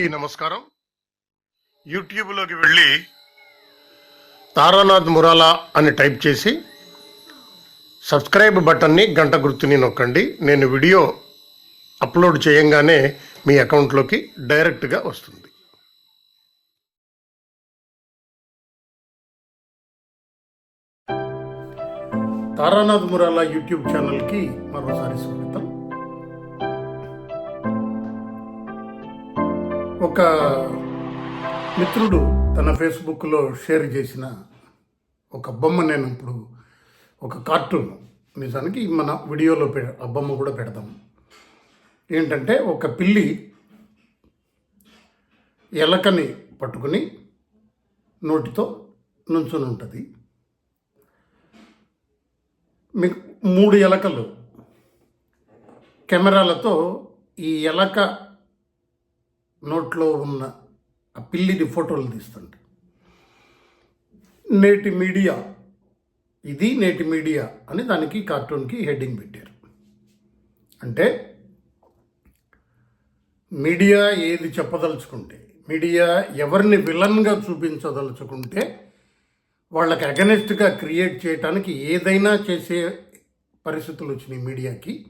అందరికీ నమస్కారం. యూట్యూబ్లోకి వెళ్ళి తారానాథ్ మురాలా అని టైప్ చేసి సబ్స్క్రైబ్ బటన్ని గంట గుర్తుని నొక్కండి. నేను వీడియో అప్లోడ్ చేయంగానే మీ అకౌంట్లోకి డైరెక్ట్గా వస్తుంది. తారానాథ్ మురాలా యూట్యూబ్ ఛానల్కి మరోసారి స్వాగతం. ఒక మిత్రుడు తన ఫేస్బుక్లో షేర్ చేసిన ఒక బొమ్మ నేను ఇప్పుడు ఒక కార్టూన్. నిజానికి మన వీడియోలో పె ఆ బొమ్మ కూడా పెడదాం. ఏంటంటే ఒక పిల్లి ఎలకని పట్టుకుని నోటితో నుంచుని ఉంటుంది. మీకు మూడు ఎలకలు. కెమెరాలతో ఈ ఎలక నోట్లో ఉన్న ఆ పిల్లిని ఫోటోలు తీస్తుంటే. నేటి మీడియా ఇది నేటి మీడియా అని దానికి కార్టూన్కి హెడ్డింగ్ పెట్టారు. అంటే మీడియా ఏది చెప్పదలుచుకుంటే మీడియా ఎవరిని విలన్గా చూపించదలుచుకుంటే వాళ్ళకి అగనెస్ట్గా క్రియేట్ చేయడానికి ఏదైనా చేసే పరిస్థితులు వచ్చినాయి మీడియాకి.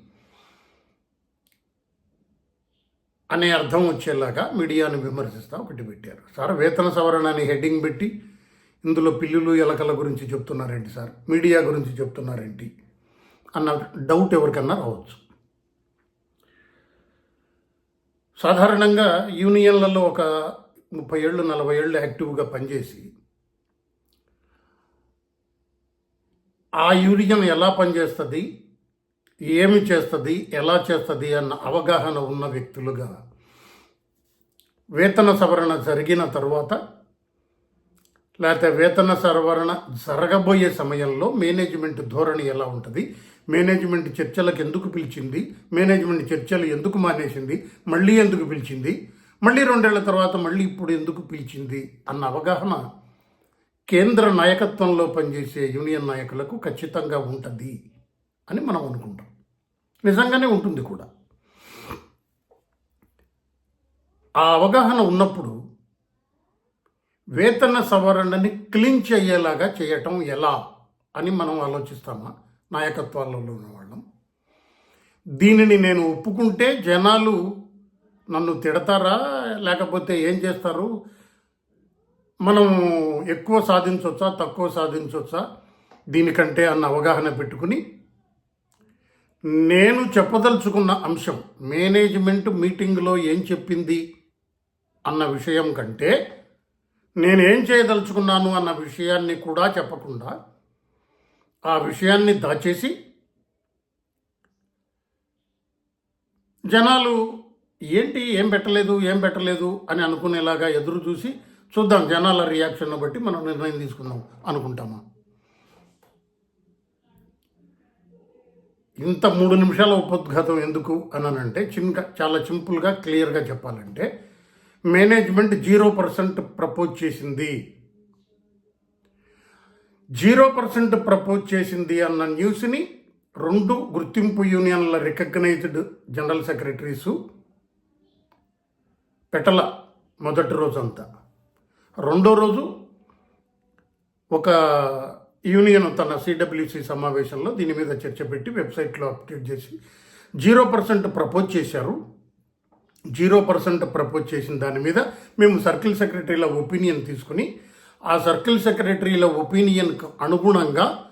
అనే అర్థం వచ్చేలాగా మీడియాను విమర్శిస్తూ ఒకటి పెట్టారు. సార్ వేతన సవరణ అని హెడ్డింగ్ పెట్టి ఇందులో పిల్లులు ఎలకల గురించి చెప్తున్నారేంటి సార్? మీడియా గురించి చెప్తున్నారేంటి? అన్న డౌట్ ఎవరికన్నా రావచ్చు. సాధారణంగా యూనియన్లలో ఒక ముప్పై ఏళ్ళు నలభై ఏళ్ళు యాక్టివ్గా పనిచేసి ఆ యూనియన్ ఎలా పనిచేస్తుంది? ఏమి చేస్తుంది ఎలా చేస్తుంది అన్న అవగాహన ఉన్న వ్యక్తులుగా వేతన సవరణ జరిగిన తర్వాత లేకపోతే వేతన సవరణ జరగబోయే సమయంలో మేనేజ్మెంట్ ధోరణి ఎలా ఉంటుంది మేనేజ్మెంట్ చర్చలకు ఎందుకు పిలిచింది మేనేజ్మెంట్ చర్చలు ఎందుకు మానేసింది మళ్ళీ ఎందుకు పిలిచింది మళ్ళీ రెండేళ్ళ తర్వాత మళ్ళీ ఇప్పుడు ఎందుకు పిలిచింది అన్న అవగాహన కేంద్ర నాయకత్వంలో పనిచేసే యూనియన్ నాయకులకు ఖచ్చితంగా ఉంటుంది అని మనం అనుకుంటాం. నిజంగానే ఉంటుంది కూడా. ఆ అవగాహన ఉన్నప్పుడు వేతన సవరణని క్లీన్ అయ్యేలాగా చేయటం ఎలా అని మనం ఆలోచిస్తామా? నాయకత్వాలలో ఉన్నవాళ్ళం. దీనిని నేను ఒప్పుకుంటే జనాలు నన్ను తిడతారా? లేకపోతే ఏం చేస్తారు? మనం ఎక్కువ సాధించవచ్చా తక్కువ సాధించవచ్చా దీనికంటే అన్న అవగాహన పెట్టుకుని నేను చెప్పదలుచుకున్న అంశం మేనేజ్మెంట్ మీటింగ్లో ఏం చెప్పింది అన్న విషయం కంటే నేనేం చేయదలుచుకున్నాను అన్న విషయాన్ని కూడా చెప్పకుండా ఆ విషయాన్ని దాచేసి జనాలు ఏంటి ఏం పెట్టలేదు ఏం పెట్టలేదు అని అనుకునేలాగా ఎదురు చూసి చూద్దాం జనాల రియాక్షన్ను బట్టి మనం నిర్ణయం తీసుకుందాం అనుకుంటామా? ఇంత మూడు నిమిషాల ఉపోద్ఘాతం ఎందుకు అనంటే చిన్న చాలా సింపుల్గా క్లియర్గా చెప్పాలంటే మేనేజ్మెంట్ జీరో పర్సెంట్ ప్రపోజ్ చేసింది. జీరో పర్సెంట్ ప్రపోజ్ చేసింది అన్న న్యూస్ని రెండు గుర్తింపు యూనియన్ల రికగ్నైజ్డ్ జనరల్ సెక్రటరీసు పెట్టల మొదటి రోజు అంతా రెండో రోజు ఒక యూనియన్ తన సిడబ్ల్యూసి సమావేశంలో దీని మీద చర్చ పెట్టి వెబ్సైట్లో అప్డేట్ చేసి జీరో పర్సెంట్ ప్రపోజ్ చేశారు. జీరో పర్సెంట్ ప్రపోజ్ చేసిన దాని మీద మేము సర్కిల్ సెక్రటరీల ఒపీనియన్ తీసుకుని ఆ సర్కిల్ సెక్రటరీల ఒపీనియన్కు అనుగుణంగా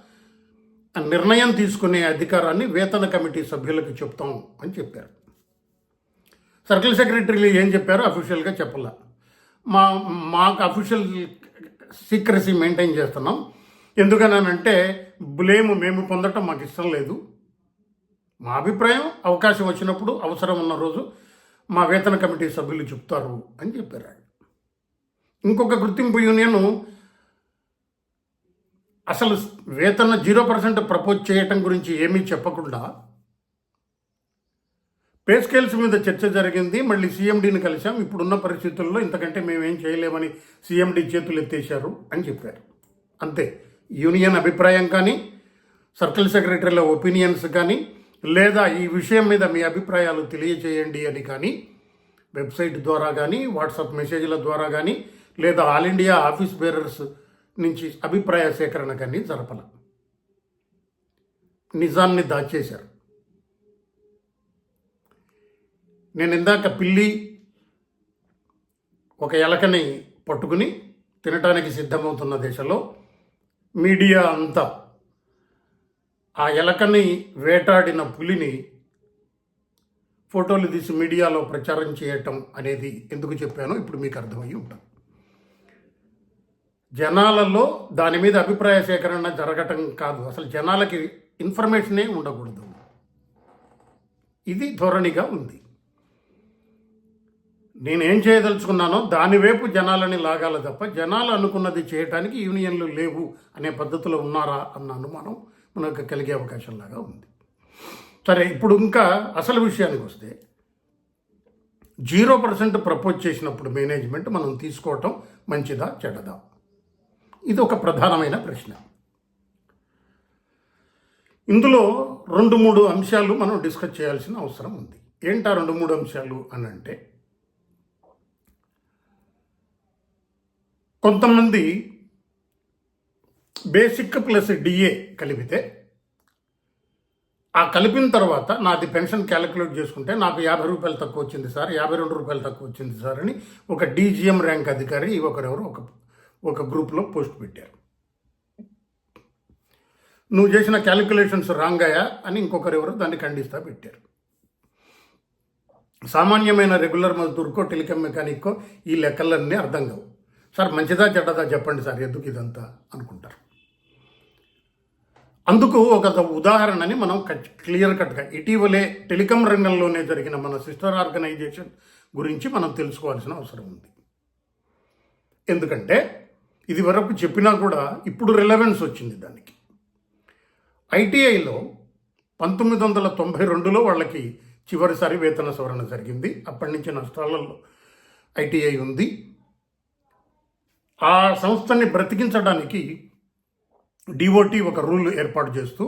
నిర్ణయం తీసుకునే అధికారాన్ని వేతన కమిటీ సభ్యులకు చెప్తాం అని చెప్పారు. సర్కిల్ సెక్రటరీలు ఏం చెప్పారో అఫీషియల్గా చెప్పాల. మా మాకు అఫీషియల్ సీక్రసీ మెయింటైన్ చేస్తున్నాం. ఎందుకనంటే బ్లేమ్ మేము పొందటం మాకు ఇష్టం లేదు. మా అభిప్రాయం అవకాశం వచ్చినప్పుడు అవసరం ఉన్న రోజు మా వేతన కమిటీ సభ్యులు చెప్తారు అని చెప్పారు ఆయన. ఇంకొక గుర్తింపు యూనియన్ అసలు వేతన జీరో పర్సెంట్ ప్రపోజ్ చేయటం గురించి ఏమీ చెప్పకుండా పే స్కేల్స్ మీద చర్చ జరిగింది. మళ్ళీ సీఎండీని కలిసాం ఇప్పుడున్న పరిస్థితుల్లో ఇంతకంటే మేమేం చేయలేమని సీఎండీ చేతులు ఎత్తేశారు అని చెప్పారు. అంతే. యూనియన్ అభిప్రాయం కానీ సర్కిల్ సెక్రటరీల ఒపీనియన్స్ కానీ లేదా ఈ విషయం మీద మీ అభిప్రాయాలు తెలియజేయండి అని కానీ వెబ్సైట్ ద్వారా కానీ వాట్సాప్ మెసేజ్ల ద్వారా కానీ లేదా ఆల్ ఇండియా ఆఫీస్ బేరర్స్ నుంచి అభిప్రాయ సేకరణ కానీ జరపల. నిజాన్ని దాచేశారు. నేను ఇందాక పిల్లి ఒక ఎలకని పట్టుకుని తినటానికి సిద్ధమవుతున్న దశలో మీడియా అంతా ఆ ఎలకని వేటాడిన పులిని ఫోటోలు తీసి మీడియాలో ప్రచారం చేయటం అనేది ఎందుకు చెప్పానో ఇప్పుడు మీకు అర్థమయ్యి ఉంటుంది జనాలలో దాని మీద అభిప్రాయ సేకరణ జరగటం కాదు. అసలు జనాలకి ఇన్ఫర్మేషనే ఉండకూడదు. ఇది ధోరణిగా ఉంది. నేనేం చేయదలుచుకున్నానో దానివైపు జనాలని లాగాల తప్ప జనాలు అనుకున్నది చేయటానికి యూనియన్లు లేవు అనే పద్ధతిలో ఉన్నారా అన్న అనుమానం మనకు కలిగే అవకాశం లాగా ఉంది. సరే ఇప్పుడు ఇంకా అసలు విషయానికి వస్తే జీరో పర్సెంట్ ప్రపోజ్ చేసినప్పుడు మేనేజ్మెంట్ మనం తీసుకోవటం మంచిదా చెడదా ఇది ఒక ప్రధానమైన ప్రశ్న. ఇందులో రెండు మూడు అంశాలు మనం డిస్కస్ చేయాల్సిన అవసరం ఉంది. ఏంటా రెండు మూడు అంశాలు అని అంటే కొంతమంది బేసిక్ ప్లస్ డిఏ కలిపితే ఆ కలిపిన తర్వాత నాది పెన్షన్ క్యాలిక్యులేట్ చేసుకుంటే నాకు యాభై రూపాయలు తక్కువ వచ్చింది సార్ యాభై రెండు రూపాయలు తక్కువ వచ్చింది సార్ అని ఒక డీజీఎం ర్యాంక్ అధికారి ఒకరెవరు ఒక ఒక గ్రూప్లో పోస్ట్ పెట్టారు. నువ్వు చేసిన క్యాలిక్యులేషన్స్ రాంగ్ అయ్యా అని ఇంకొకరెవరు దాన్ని ఖండిస్తా పెట్టారు. సామాన్యమైన రెగ్యులర్ మజ్దూర్కో టెలికమ్ మెకానిక్కో ఈ లెక్కలన్నీ అర్థం కావు. సార్ మంచిదా చెడ్డదా చెప్పండి సార్ ఎందుకు ఇదంతా అనుకుంటారు? అందుకు ఒక ఉదాహరణని మనం క్లియర్ కట్గా ఇటీవలే టెలికాం రంగంలోనే జరిగిన మన సిస్టర్ ఆర్గనైజేషన్ గురించి మనం తెలుసుకోవాల్సిన అవసరం ఉంది. ఎందుకంటే ఇది వరకు చెప్పినా కూడా ఇప్పుడు రిలవెన్స్ వచ్చింది దానికి. ఐటీఐలో పంతొమ్మిది వందల తొంభై రెండులో వాళ్ళకి చివరిసారి వేతన సవరణ జరిగింది. అప్పటి నుంచి నష్టాలలో ఐటీఐ ఉంది. ఆ సంస్థని బ్రతికించడానికి డిఓటి ఒక రూల్ ఏర్పాటు చేస్తూ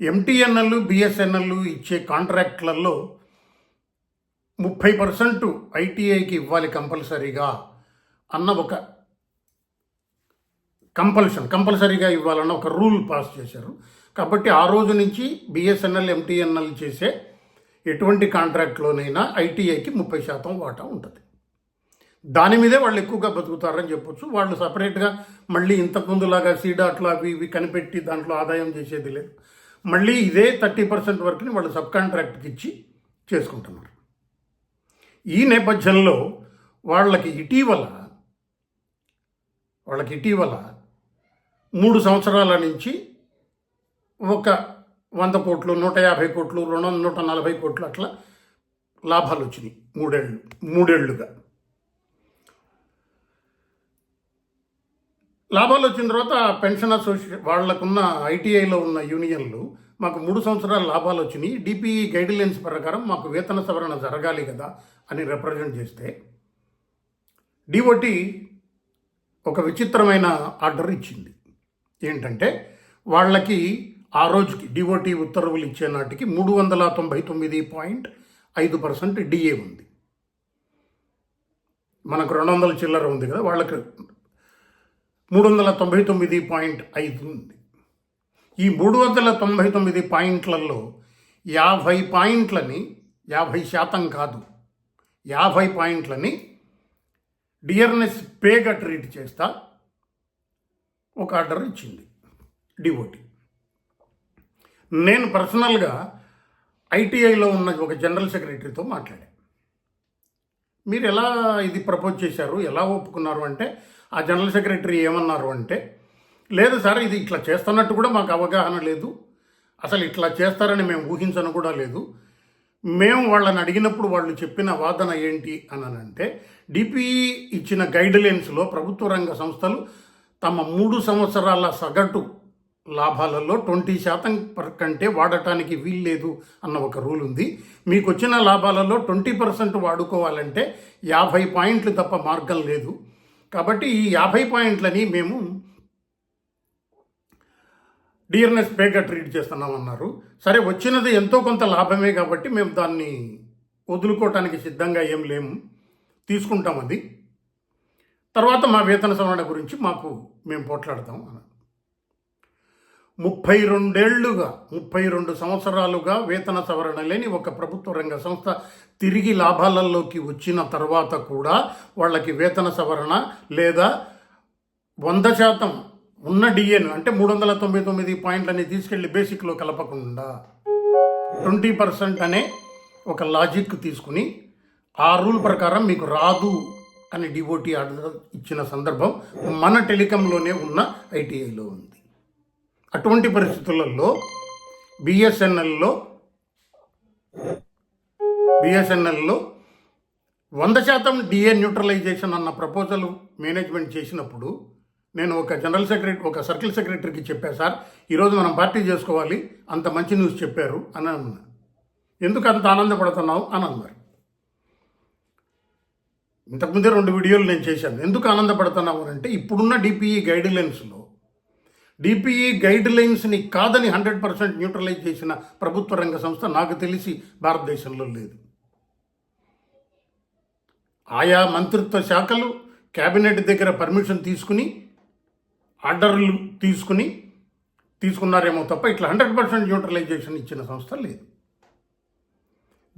ఎంటీఎన్ఎల్ బిఎస్ఎన్ఎల్ ఇచ్చే కాంట్రాక్ట్లలో ముప్పై పర్సెంట్ ఐటీఐకి ఇవ్వాలి కంపల్సరీగా అన్న ఒక కంపల్షన్ కంపల్సరీగా ఇవ్వాలన్న ఒక రూల్ పాస్ చేశారు. కాబట్టి ఆ రోజు నుంచి బిఎస్ఎన్ఎల్ ఎంటీఎన్ఎల్ చేసే ఎటువంటి కాంట్రాక్ట్లోనైనా ఐటీఐకి ముప్పై శాతం వాటా ఉంటుంది. దాని మీదే వాళ్ళు ఎక్కువగా బతుకుతారని చెప్పొచ్చు. వాళ్ళు సపరేట్గా మళ్ళీ ఇంతకుముందులాగా సీడాట్లు అవి ఇవి కనిపెట్టి దాంట్లో ఆదాయం చేసేది లేదు. మళ్ళీ ఇదే థర్టీ పర్సెంట్ వరకుని వాళ్ళు సబ్ కాంట్రాక్ట్కి ఇచ్చి చేసుకుంటున్నారు. ఈ నేపథ్యంలో వాళ్ళకి ఇటీవల వాళ్ళకి ఇటీవల మూడు సంవత్సరాల నుంచి ఒక వంద కోట్లు నూట యాభై కోట్లు రెండు నూట నలభై కోట్లు అట్లా లాభాలు వచ్చినాయి మూడేళ్ళు మూడేళ్ళుగా లాభాలు వచ్చిన తర్వాత పెన్షన్ అసోసియేషన్ వాళ్ళకున్న ఐటీఐలో ఉన్న యూనియన్లు మాకు మూడు సంవత్సరాల లాభాలు వచ్చినాయి. డిపిఈ గైడ్లైన్స్ ప్రకారం మాకు వేతన సవరణ జరగాలి కదా అని రిప్రజెంట్ చేస్తే డిఓటి ఒక విచిత్రమైన ఆర్డర్ ఇచ్చింది. ఏంటంటే వాళ్ళకి ఆ రోజుకి డిఓటి ఉత్తర్వులు ఇచ్చే నాటికి మూడు వందల తొంభై తొమ్మిది పాయింట్ ఐదు పర్సెంట్ డిఏ ఉంది. మనకు రెండు వందల చిల్లర ఉంది కదా వాళ్ళకి మూడు వందల తొంభై తొమ్మిది పాయింట్ ఐదు ఉంది ఈ మూడు వందల తొంభై తొమ్మిది పాయింట్లలో యాభై పాయింట్లని యాభై శాతం కాదు యాభై పాయింట్లని డియర్నెస్ పేగా ట్రీట్ చేస్తా ఒక ఆర్డర్ ఇచ్చింది డిఓటి నేను పర్సనల్గా ఐటీఐలో ఉన్న ఒక జనరల్ సెక్రటరీతో మాట్లాడాను మీరు ఎలా ఇది ప్రపోజ్ చేశారు ఎలా ఒప్పుకున్నారు అంటే ఆ జనరల్ సెక్రటరీ ఏమన్నారు అంటే లేదు సార్ ఇది ఇట్లా చేస్తున్నట్టు కూడా మాకు అవగాహన లేదు. అసలు ఇట్లా చేస్తారని మేము ఊహించను కూడా లేదు. మేము వాళ్ళని అడిగినప్పుడు వాళ్ళు చెప్పిన వాదన ఏంటి అనంటే డిపిఈ ఇచ్చిన గైడ్లైన్స్లో ప్రభుత్వ రంగ సంస్థలు తమ మూడు సంవత్సరాల సగటు లాభాలలో ట్వంటీ శాతం కంటే వాడటానికి వీల్లేదు అన్న ఒక రూల్ ఉంది. మీకు వచ్చిన లాభాలలో ట్వంటీ పర్సెంట్ వాడుకోవాలంటే యాభై పాయింట్లు తప్ప మార్గం లేదు. కాబట్టి ఈ యాభై పాయింట్లని మేము డియర్నెస్ పేగా ట్రీట్ చేస్తున్నామన్నారు సరే వచ్చినది ఎంతో కొంత లాభమే కాబట్టి మేము దాన్ని వదులుకోవటానికి సిద్ధంగా ఏం లేము తీసుకుంటాం అది. తర్వాత మా వేతన సవరణ గురించి మాకు మేము పోట్లాడతాం అన్నారు. ముప్పై రెండేళ్ళుగా ముప్పై రెండు సంవత్సరాలుగా వేతన సవరణ లేని ఒక ప్రభుత్వ రంగ సంస్థ తిరిగి లాభాలలోకి వచ్చిన తర్వాత కూడా వాళ్ళకి వేతన సవరణ లేదా వంద శాతం ఉన్న డిఎన్ అంటే మూడు వందల తొంభై తొమ్మిది పాయింట్లని తీసుకెళ్ళి బేసిక్లో కలపకుండా ట్వంటీ పర్సెంట్ అనే ఒక లాజిక్ తీసుకుని ఆ రూల్ ప్రకారం మీకు రాదు అని డిఓటీ ఆర్డర్ ఇచ్చిన సందర్భం మన టెలికంలోనే ఉన్న ఐటీఐలో ఉంది. అటువంటి పరిస్థితులలో బిఎస్ఎన్ఎల్లో బిఎస్ఎన్ఎల్లో వంద శాతం డిఏ న్యూట్రలైజేషన్ అన్న ప్రపోజల్ మేనేజ్మెంట్ చేసినప్పుడు నేను ఒక జనరల్ సెక్రటరీ ఒక సర్కిల్ సెక్రటరీకి చెప్పా సార్ ఈరోజు మనం పార్టీ చేసుకోవాలి అంత మంచి న్యూస్ చెప్పారు అని అన్నా. ఎందుకు అంత ఆనందపడుతున్నావు? అని అన్నారు. ఇంతకుముందే రెండు వీడియోలు నేను చేశాను. ఎందుకు ఆనందపడుతున్నావు? అని అంటే ఇప్పుడున్న డిపిఈ గైడ్ లైన్స్లో డిపిఈ గైడ్ లైన్స్ని కాదని హండ్రెడ్ పర్సెంట్ న్యూట్రలైజ్ చేసిన ప్రభుత్వ రంగ సంస్థ నాకు తెలిసి భారతదేశంలో లేదు. ఆయా మంత్రిత్వ శాఖలు కేబినెట్ దగ్గర పర్మిషన్ తీసుకుని ఆర్డర్లు తీసుకుని తీసుకున్నారేమో తప్ప ఇట్లా హండ్రెడ్ పర్సెంట్ న్యూట్రలైజేషన్ ఇచ్చిన సంస్థ లేదు.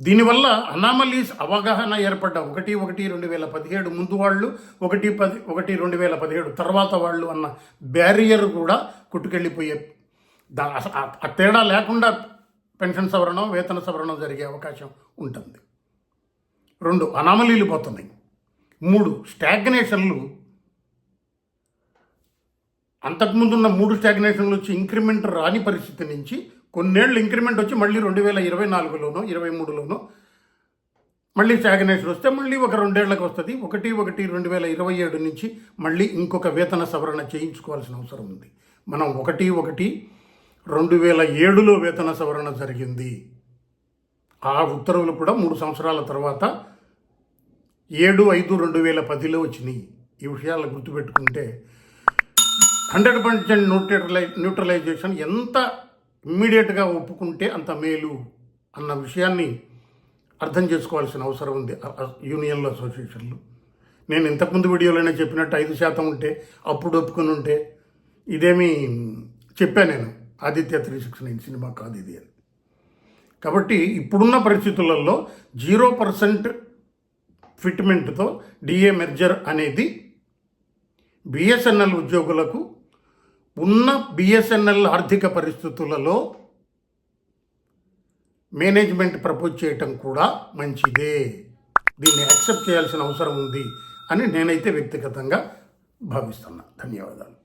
దీనివల్ల అనామలీస్ అవగాహన ఏర్పడ్డ ఒకటి ఒకటి రెండు వేల పదిహేడు ముందు వాళ్ళు ఒకటి పది ఒకటి రెండు వేల పదిహేడు తర్వాత వాళ్ళు అన్న బ్యారియర్ కూడా కొట్టుకెళ్ళిపోయే దా ఆ- తేడా లేకుండా పెన్షన్ సవరణం వేతన సవరణం జరిగే అవకాశం ఉంటుంది. రెండు అనామలీలు పోతున్నాయి. మూడు స్టాగ్నేషన్లు అంతకుముందున్న మూడు స్టాగ్నేషన్లు వచ్చి ఇంక్రిమెంట్ రాని పరిస్థితి నుంచి కొన్నేళ్ళు ఇంక్రిమెంట్ వచ్చి మళ్ళీ రెండు వేల ఇరవై నాలుగులోనో ఇరవై మూడులోనో మళ్ళీ స్టాగ్నేషన్ వస్తే మళ్ళీ ఒక రెండేళ్ళకు వస్తుంది. ఒకటి ఒకటి రెండు వేల ఇరవై ఏడు నుంచి మళ్ళీ ఇంకొక వేతన సవరణ చేయించుకోవాల్సిన అవసరం ఉంది. మనం ఒకటి ఒకటి రెండు వేల ఏడులో వేతన సవరణ జరిగింది. ఆ ఉత్తర్వులు కూడా మూడు సంవత్సరాల తర్వాత ఏడు ఐదు రెండు వేల పదిలో వచ్చినాయి. ఈ విషయాలు గుర్తుపెట్టుకుంటే హండ్రెడ్ పర్సెంట్ న్యూట్రలై న్యూట్రలైజేషన్ ఎంత ఇమ్మీడియట్గా ఒప్పుకుంటే అంత మేలు అన్న విషయాన్ని అర్థం చేసుకోవాల్సిన అవసరం ఉంది యూనియన్ల అసోసియేషన్లు. నేను ఇంతకుముందు వీడియోలోనే చెప్పినట్టు ఐదు శాతం ఉంటే అప్పుడు ఒప్పుకుని ఉంటే ఇదేమీ చెప్పా నేను. ఆదిత్య త్రీ సిక్స్ నైన్ సినిమా కాదు ఇది అని. కాబట్టి ఇప్పుడున్న పరిస్థితులలో జీరో పర్సెంట్ ఫిట్మెంట్తో డిఏ మెర్జర్ అనేది బిఎస్ఎన్ఎల్ ఉద్యోగులకు ఉన్న బిఎస్ఎన్ఎల్ ఆర్థిక పరిస్థితులలో మేనేజ్మెంట్ ప్రపోజ్ చేయటం కూడా మంచిదే. దీన్ని యాక్సెప్ట్ చేయాల్సిన అవసరం ఉంది అని నేనైతే వ్యక్తిగతంగా భావిస్తున్నా. ధన్యవాదాలు.